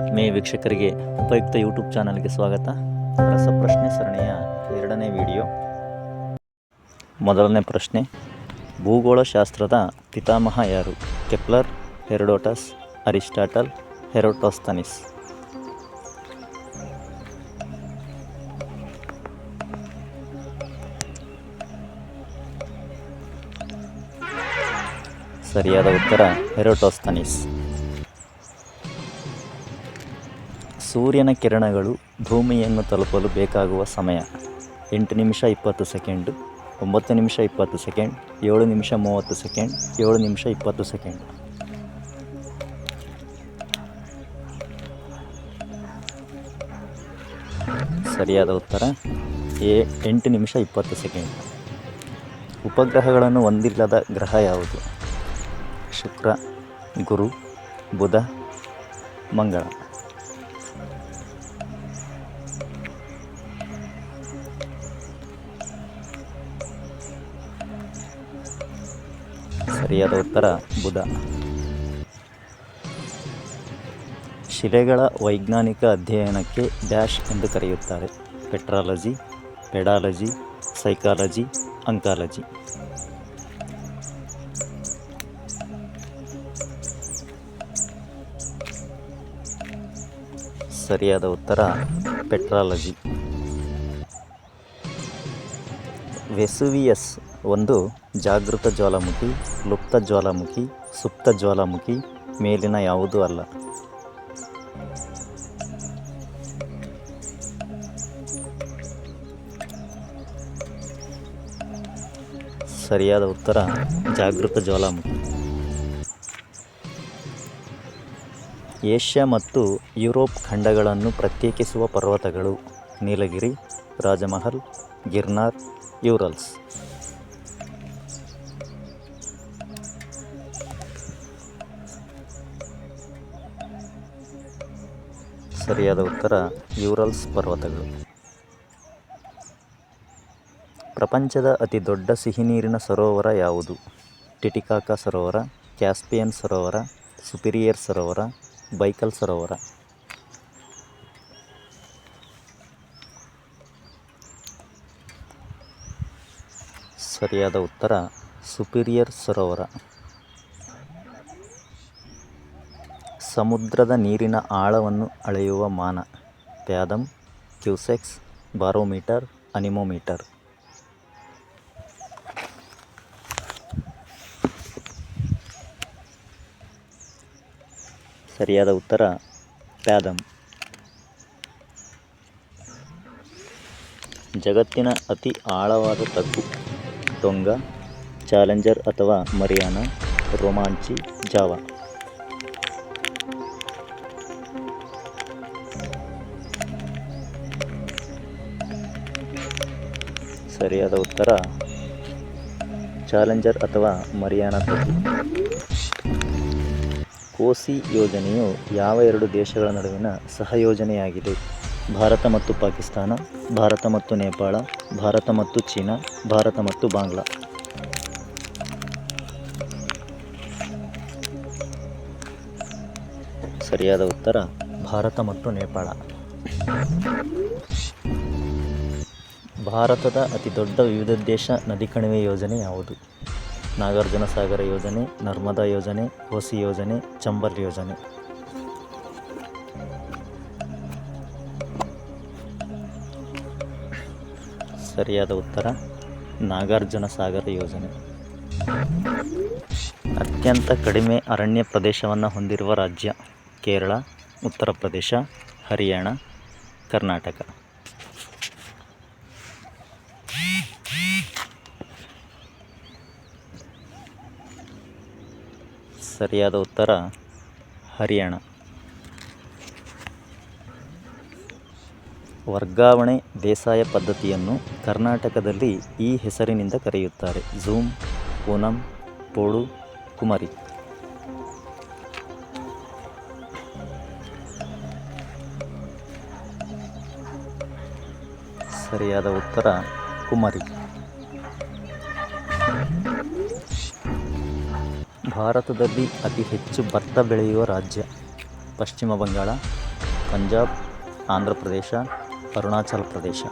ಆತ್ಮೀಯ ವೀಕ್ಷಕರಿಗೆ ಉಪಯುಕ್ತ ಯೂಟ್ಯೂಬ್ ಚಾನಲ್ಗೆ ಸ್ವಾಗತ. ರಸಪ್ರಶ್ನೆ ಸರಣಿಯ ಎರಡನೇ ವಿಡಿಯೋ. ಮೊದಲನೇ ಪ್ರಶ್ನೆ, ಭೂಗೋಳಶಾಸ್ತ್ರದ ಪಿತಾಮಹ ಯಾರು? Kepler, Herodotus, Aristotle, Eratosthenes. ಸರಿಯಾದ ಉತ್ತರ, ಹೆರೋಟೋಸ್ತನಿಸ್. ಸೂರ್ಯನ ಕಿರಣಗಳು ಭೂಮಿಯನ್ನು ತಲುಪಲು ಬೇಕಾಗುವ ಸಮಯ. ಎಂಟು ನಿಮಿಷ ಇಪ್ಪತ್ತು ಸೆಕೆಂಡು, ಒಂಬತ್ತು ನಿಮಿಷ ಇಪ್ಪತ್ತು ಸೆಕೆಂಡ್, ಏಳು ನಿಮಿಷ ಮೂವತ್ತು ಸೆಕೆಂಡ್, ಏಳು ನಿಮಿಷ ಇಪ್ಪತ್ತು ಸೆಕೆಂಡ್. ಸರಿಯಾದ ಉತ್ತರ, ಎ, ಎಂಟು ನಿಮಿಷ ಇಪ್ಪತ್ತು ಸೆಕೆಂಡ್. ಉಪಗ್ರಹಗಳನ್ನು ಹೊಂದಿಲ್ಲದ ಗ್ರಹ ಯಾವುದು? ಶುಕ್ರ, ಗುರು, ಬುಧ, ಮಂಗಳ. ಸರಿಯಾದ ಉತ್ತರ ಬುಧ. ಶಿಲೆಗಳ ವೈಜ್ಞಾನಿಕ ಅಧ್ಯಯನಕ್ಕೆ ಡ್ಯಾಶ್ ಎಂದು ಕರೆಯುತ್ತಾರೆ. Petrology, pedology, psychology, oncology. ಸರಿಯಾದ ಉತ್ತರ ಪೆಟ್ರಾಲಜಿ. ವೆಸುವಿಯಸ್ ಒಂದು ಜಾಗೃತ ಜ್ವಾಲಾಮುಖಿ, ಲುಪ್ತ ಜ್ವಾಲಾಮುಖಿ, ಸುಪ್ತ ಜ್ವಾಲಾಮುಖಿ ಮೇಲಿನ ಯಾವುದೂ ಅಲ್ಲ. ಸರಿಯಾದ ಉತ್ತರ, ಜಾಗೃತ ಜ್ವಾಲಾಮುಖಿ. ಏಷ್ಯಾ ಮತ್ತು ಯುರೋಪ್ ಖಂಡಗಳನ್ನು ಪ್ರತ್ಯೇಕಿಸುವ ಪರ್ವತಗಳು ನೀಲಗಿರಿ, ರಾಜಮಹಲ್, ಗಿರ್ನಾರ್ ಯೂರಲ್ಸ್. ಸರಿಯಾದ ಉತ್ತರ, ಯೂರಲ್ಸ್ ಪರ್ವತಗಳು. ಪ್ರಪಂಚದ ಅತಿ ದೊಡ್ಡ ಸಿಹಿನೀರಿನ ಸರೋವರ ಯಾವುದು? ಟಿಟಿಕಾಕಾ ಸರೋವರ, ಕ್ಯಾಸ್ಪಿಯನ್ ಸರೋವರ, ಸುಪಿರಿಯರ್ ಸರೋವರ, ಬೈಕಲ್ ಸರೋವರ. ಸರಿಯಾದ ಉತ್ತರ, ಸುಪೀರಿಯರ್ ಸರೋವರ. ಸಮುದ್ರದ ನೀರಿನ ಆಳವನ್ನು ಅಳೆಯುವ ಮಾನ. Fathom, cusecs, barometer, anemometer. ಸರಿಯಾದ ಉತ್ತರ, ಪ್ಯಾದಮ್. ಜಗತ್ತಿನ ಅತಿ ಆಳವಾದ ತಗ್ಗು. ಟೊಂಗಾ ಚಾಲೆಂಜರ್ ಅಥವಾ ಮರಿಯಾನ, ರೋಮಾಂಚಿ, ಜಾವ. ಸರಿಯಾದ ಉತ್ತರ, ಚಾಲೆಂಜರ್ ಅಥವಾ ಮರಿಯಾನ ಕೋಸಿ ಯೋಜನೆಯು ಯಾವ ಎರಡು ದೇಶಗಳ ನಡುವಿನ ಸಹಯೋಜನೆಯಾಗಿದೆ? ಭಾರತ ಮತ್ತು ಪಾಕಿಸ್ತಾನ, ಭಾರತ ಮತ್ತು ನೇಪಾಳ, ಭಾರತ ಮತ್ತು ಚೀನಾ, ಭಾರತ ಮತ್ತು ಬಾಂಗ್ಲಾ. ಸರಿಯಾದ ಉತ್ತರ, ಭಾರತ ಮತ್ತು ನೇಪಾಳ. ಭಾರತದ ಅತಿ ದೊಡ್ಡ ದೇಶ ನದಿ ಕಣಿವೆ ಯೋಜನೆ ಯಾವುದು? ನಾಗಾರ್ಜುನ ಸಾಗರ ಯೋಜನೆ, ನರ್ಮದಾ ಯೋಜನೆ, ಹೋಸಿ ಯೋಜನೆ ಚಂಬಲ್ ಯೋಜನೆ. ಸರಿಯಾದ ಉತ್ತರ ನಾಗಾರ್ಜುನ ಸಾಗರ ಯೋಜನೆ. ಅತ್ಯಂತ ಕಡಿಮೆ ಅರಣ್ಯ ಪ್ರದೇಶವನ್ನು ಹೊಂದಿರುವ ರಾಜ್ಯ ಕೇರಳ, ಉತ್ತರ ಪ್ರದೇಶ, ಹರಿಯಾಣ, ಕರ್ನಾಟಕ. ಸರಿಯಾದ ಉತ್ತರ ಹರಿಯಾಣ. ವರ್ಗಾವಣೆ ಬೇಸಾಯ ಪದ್ಧತಿಯನ್ನು ಕರ್ನಾಟಕದಲ್ಲಿ ಈ ಹೆಸರಿನಿಂದ ಕರೆಯುತ್ತಾರೆ. ಝೂಮ್, ಪೂನಂ, ಪೋಡು, ಕುಮರಿ. ಸರಿಯಾದ ಉತ್ತರ, ಕುಮರಿ. ಭಾರತದಲ್ಲಿ ಅತಿ ಹೆಚ್ಚು ಭತ್ತ ಬೆಳೆಯುವ ರಾಜ್ಯ ಪಶ್ಚಿಮ ಬಂಗಾಳ, ಪಂಜಾಬ್, ಆಂಧ್ರ ಪ್ರದೇಶ ಅರುಣಾಚಲ ಪ್ರದೇಶ.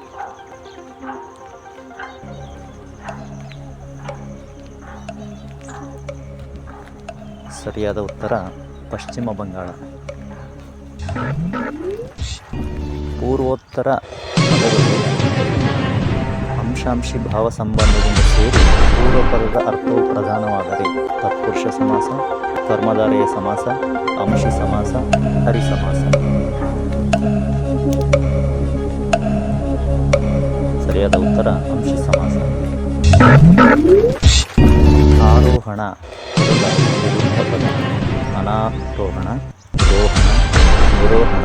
ಸರಿಯಾದ ಉತ್ತರ ಪಶ್ಚಿಮ ಬಂಗಾಳ. ಪೂರ್ವೋತ್ತರ ಅಂಶಾಂಶಿ ಭಾವ ಸಂಬಂಧದಿಂದ ಸೇರಿ ಪೂರ್ವಪದದ ಅರ್ಥವು ಪ್ರಧಾನವಾದರೆ ತತ್ಪುರುಷ ಸಮಾಸ, ಕರ್ಮಧಾರೆಯ ಸಮಾಸ, ಅಂಶಿ ಸಮಾಸ, ಹರಿ ಸಮಾಸ. ಸರಿಯಾದ ಉತ್ತರ ಅಂಶ ಸಮಾಸ ಆರೋಹಣ. ಅನಾರೋಹಣ. ರೋಹಣ. ನಿರೋಹಣ.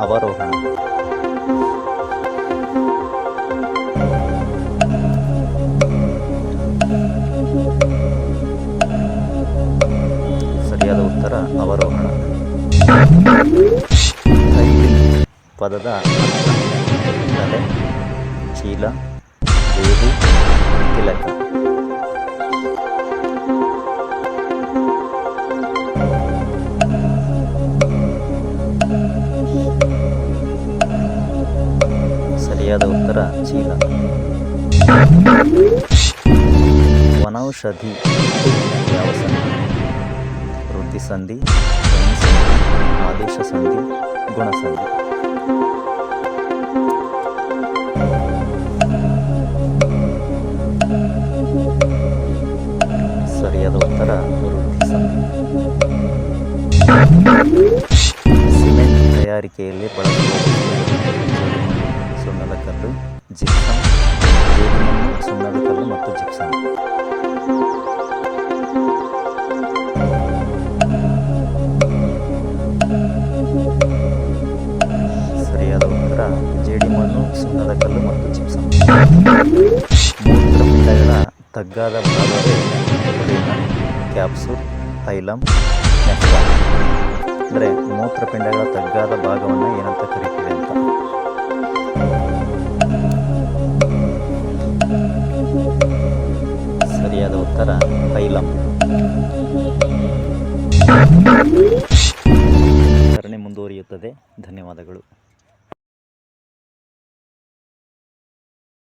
ಅವರೋಹಣ. ಸರಿಯಾದ ಉತ್ತರ ಅವರೋಹಣ. ಪದದ ಚೀಲ ಬೇರು ತಿಲಕ. ಸರಿಯಾದ ಉತ್ತರ ಚೀಲ ವನೌಷಧಿ ಯಾವ ಸಂಧಿ? ವೃತ್ತಿ ಸಂಧಿ ಆದೇಶ ಸಂಧಿ ಗುಣ ಸಿಮೆಂಟ್ ತಯಾರಿಕೆಯಲ್ಲಿ ಬಳಸುವ ವಸ್ತುಗಳು ಸುಣ್ಣದ ಕಲ್ಲು ಜಿಪ್ಸಮ್ ಜೇಡಿಮಣ್ಣು ಸುಣ್ಣದ ಕಲ್ಲು ಮತ್ತು ಜಿಪ್ಸಮ್ ಸರಿಯಾದ ಉತ್ತರ ಜೇಡಿಮಣ್ಣು ಸುಣ್ಣದ ಕಲ್ಲು ಮತ್ತು ಜಿಪ್ಸಮ್ ಮೂತ್ರಪಿಂಡಗಳ ತಗ್ಗಾದ ಭಾಗವೇ ರೇನಲ್ ಕ್ಯಾಪ್ಸೂಲ್ ಫೈಲಮ್ ನೆಫ್ರಾನ್ ಅಂದರೆ ಮೂತ್ರಪಿಂಡಗಳ ತಗ್ಗಾದ ಭಾಗವನ್ನು ಏನಂತ ಕರಿತೀವಿ ಅಂತ. ಸರಿಯಾದ ಉತ್ತರ ಫೈಲಮ್ ಸರಣಿ ಮುಂದುವರಿಯುತ್ತದೆ. ಧನ್ಯವಾದಗಳು.